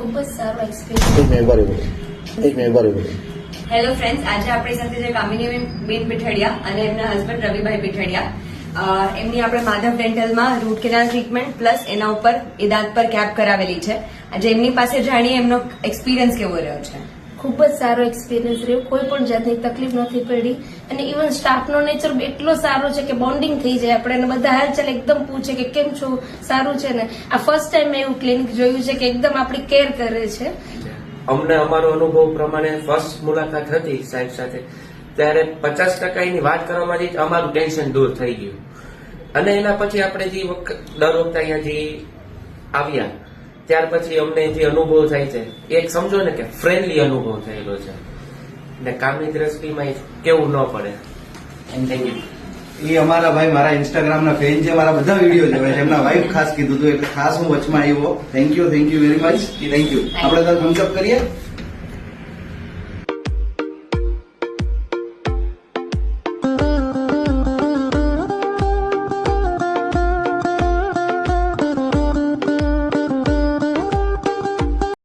ખૂબ જ સારો એક્સપિરિયન્સ એક મિનિટ બરાબર. એક મિનિટ બરાબર. હેલો ફ્રેન્ડ્સ આજે આપણી સાથે છે કામિની બેન પીઠડિયા અને એમના હસબન્ડ રવિભાઈ પીઠડિયા. એમની આપણે માધવ ડેન્ટલમાં રૂટ કેનાલ ટ્રીટમેન્ટ પ્લસ એના ઉપર એ દાંત પર કેપ કરાવેલી છે. આજે એમની પાસે જાણીએ એમનો એક્સપિરિયન્સ કેવો રહ્યો છે. ખૂબ જ સારો એક્સપિરિયન્સ રહ્યો. કોઈ પણ જાતની તકલીફ નથી પડી. અને ઇવન સ્ટાફનો નેચર એટલો સારો છે કે બોન્ડિંગ થઈ જાય આપણે. એને બધા હાલચાલ એકદમ પૂછે કે કેમ છો? સારું છે ને? આ ફર્સ્ટ ટાઈમ મેં એવું ક્લિનિક જોયું છે કે એકદમ આપણી કેર કરે છે. અમને અમારો અનુભવ પ્રમાણે ફર્સ્ટ મુલાકાત હતી સાહેબ સાથે. ત્યારે પચાસ ટકા એની વાત કરવામાં જઈ અમારું ટેન્શન દૂર થઈ ગયું. અને એના પછી આપણે જે વખત દર વખતે અહીંયા જે આવ્યા ત્યાર પછી અમને જે અનુભવ થાય છે એક સમજો ને કે ફ્રેન્ડલી અનુભવ થયેલો છે. ને કામની દ્રષ્ટિમાં કેવું ન પડે. થેન્ક યુ એ અમારા ભાઈ મારા ઇન્સ્ટાગ્રામ ના ફેન છે, મારા બધા વીડિયો જોવે છે. એમના વાઈફ ખાસ કીધું હતું એટલે ખાસ હું વચમાં આવ્યો. Thank you thank you very much thank you આપણે તો થમ્સઅપ કરીએ.